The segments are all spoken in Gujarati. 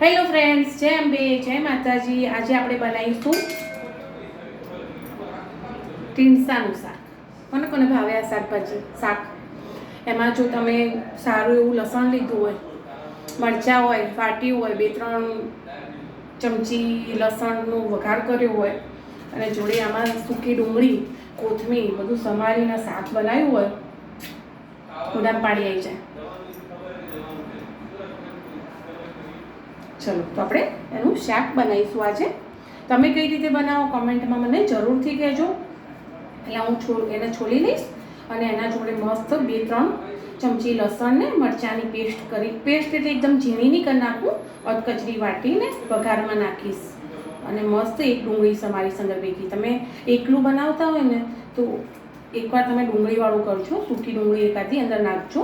હેલો ફ્રેન્ડ્સ જય અંબે, જય માતાજી. આજે આપણે બનાવીશું ટીંસાનું શાક. કોને કોને ભાવે આ શાકભાજી? શાક. એમાં જો તમે સારું એવું લસણ લીધું હોય, મરચાં હોય ફાટ્યું હોય, બે ત્રણ ચમચી લસણનો વઘાર કર્યો હોય, અને જોડે આમાં સૂકી ડુંગળી, કોથમીર બધું સમારીને શાક બનાવ્યું હોય ઉડામ પાડી આવી જાય. ચલો, તો આપણે એનું શાક બનાવીશું આજે. તમે કઈ રીતે બનાવો કોમેન્ટમાં મને જરૂરથી કહેજો. એટલે હું છો એને છોલી લઈશ અને એના જોડે મસ્ત બે, ત્રણ ચમચી લસણ ને મરચાંની પેસ્ટ કરી, પેસ્ટ એટલે એકદમ ઝીણી નહીં કરી નાખું, અધકચરી વાટીને વઘારમાં નાખીશ. અને મસ્ત એક ડુંગળી સમારી સંગર ભેગી તમે એકલું બનાવતા હોય ને, તો એકવાર તમે ડુંગળીવાળું કરજો, સૂકી ડુંગળી એકાદી અંદર નાખજો.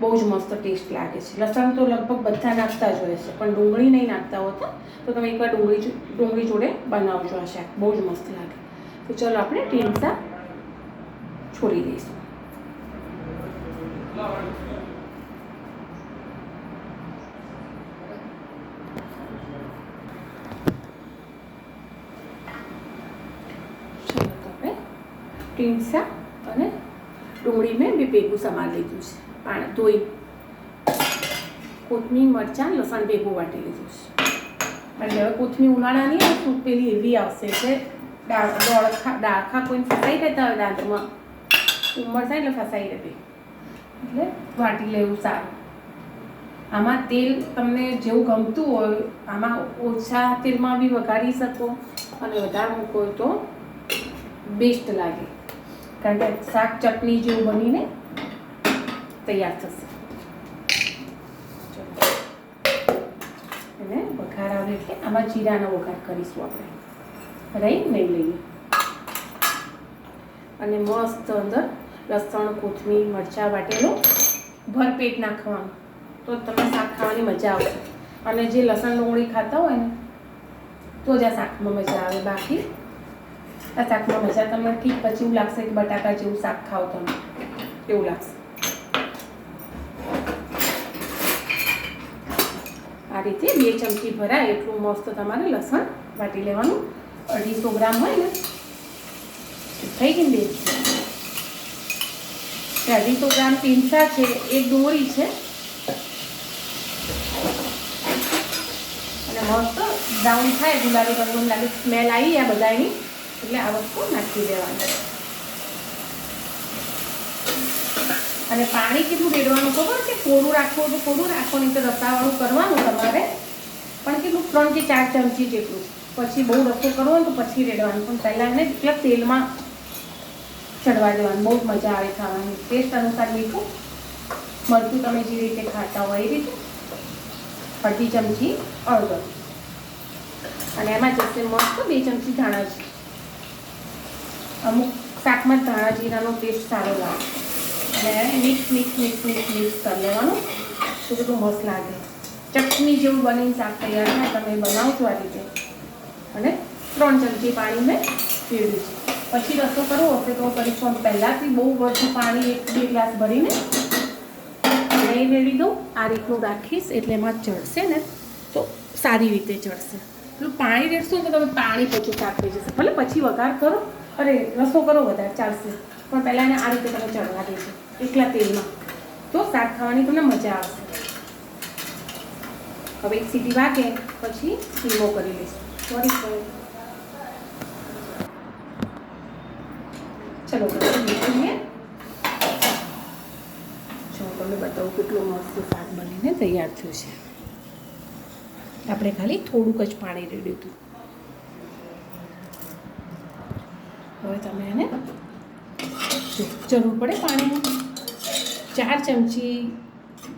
બહુ જ મસ્ત ટેસ્ટ લાગે છે. લસણ તો લગભગ બધા નાખતા જ હોય છે, પણ ડુંગળી નહીં નાખતા હોતા, તો તમે એકવાર ડુંગળી ડુંગળી જોડે બનાવજો આ શાક. બહુ જ મસ્ત લાગે. તો ચલો આપણે ટીંસા છોડી દઈશું. ટીમસા અને ડુંગળી મેં બે ભેગું સમાર લીધું છે. પાણી ધોઈ કોથમીર, મરચાં, લસણ ભેગું વાટી લીધું છે. એટલે હવે કોથમીર ઉનાળાની આવે પેલી એવી આવશે એટલે દાળ દોડખા દાળખા કોઈને ફસાઈ રહેતા હોય દાંતમાં, ઉમર થાય એટલે ફસાઈ રહેતી એટલે વાટી લેવું સારું. આમાં તેલ તમને જેવું ગમતું હોય, આમાં ઓછા તેલમાં બી વઘારી શકો અને વધારે મૂકો તો બેસ્ટ લાગે. કારણ કે શાક ચટણી જેવું બનીને તૈયાર થશે. અને વઘાર આવે એટલે આમાં જીરાનો વઘાર કરીશું આપણે. રહી નહીં લઈએ. અને મસ્ત અંદર લસણ, કોથમીર, મરચાં વાટેલો ભરપેટ નાખવાનું. તો તમને શાક ખાવાની મજા આવશે. અને જે લસણ ડુંગળી ખાતા હોય ને, તો જ આ શાકમાં મજા આવે. બાકી આ શાકમાં મજા તમને ઠીક પછી એવું લાગશે કે બટાકા જેવું શાક ખાઓ તમે. એવું લાગશે. આ રીતે બે ચમચી ભરાય એટલું મસ્ત તમારે લસણ વાટી લેવાનું. અઢીસો ગ્રામ હોય ને થઈ ગઈ બે. અઢીસો ગ્રામ તીનસા છે એક ડુંગળી છે. અને મસ્ત બ્રાઉન થાય, ગુલાબી રંગનું લાગે, સ્મેલ આવી આ બધાની. એટલે આ વસ્તુ નાખી દેવાની. અને પાણી કેટલું રેડવાનું ખબર કે કોરું રાખવું તો કોરું રાખો, નહીં તો રસાવાળું કરવાનું તમારે. પણ કેટલું? ત્રણ કે ચાર ચમચી જેટલું. પછી બહુ રસો કરવો તો પછી રેડવાનું. પણ પહેલાં એને કેટલાક તેલમાં ચડવા દેવાનું. બહુ મજા આવે ખાવાની. ટેસ્ટ અનુસાર મીઠું મરચું તમે જે રીતે ખાતા હોય એ રીતે. અડધી ચમચી હળદર અને એમાં જશે મસ્ત બે ચમચી ધાણા અમુક શાકમાં ધાણા જીરાનો ટેસ્ટ સારો લાગે. અને mix mix mix mix mix કરી લેવાનું. તો બધું મસ્ત લાગે. ચટણી જેવું બનીને શાક તૈયાર થાય, તમે બનાવજો આ રીતે. અને ત્રણ ચમચી પાણી મેં પીવ્યું છે. પછી રસો કરવો હશે તો કરીશું પહેલાંથી બહુ વધુ પાણી એક, બે ગ્લાસ ભરીને લઈ મેળવી દઉં આ રીતનું રાખીશ એટલે એમાં ચડશે ને તો સારી રીતે ચડશે. પેલું પાણી રેડશો તો તમે પાણી પછી શાક થઈ જશે. ભલે પછી વઘાર કરો. અરે, રસો કરો વધારે, ચાલશે. પણ પહેલાં એને આ રીતે તમે ચડવા દેજો એકલા તેલમાં. તો શાક ખાવાની તમને મજા આવશે. હવે એક સીટી વાગે, પછી ધીમો કરી લઈશું. સોરી સોરી ચલો મૂકીએ જો, તમને બતાવું કેટલું મસ્ત શાક બનીને તૈયાર થયું છે. આપણે ખાલી થોડુંક જ પાણી રેડ્યું હતું. હવે તમે એને જરૂર પડે પાણીની. ચાર ચમચી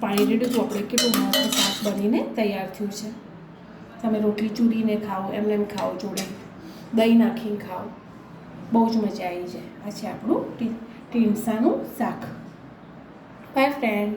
પાણી રેડ્યું તો આપણે કેટલું મસ્ત શાક બનીને તૈયાર થયું છે. તમે રોટલી ચૂરીને ખાઓ, એમને એમ ખાઓ જોડે. દહીં નાખીને ખાઓ. બહુ જ મજા આવી જાય. આ છે આપણું ટીમસાનું શાક. By friend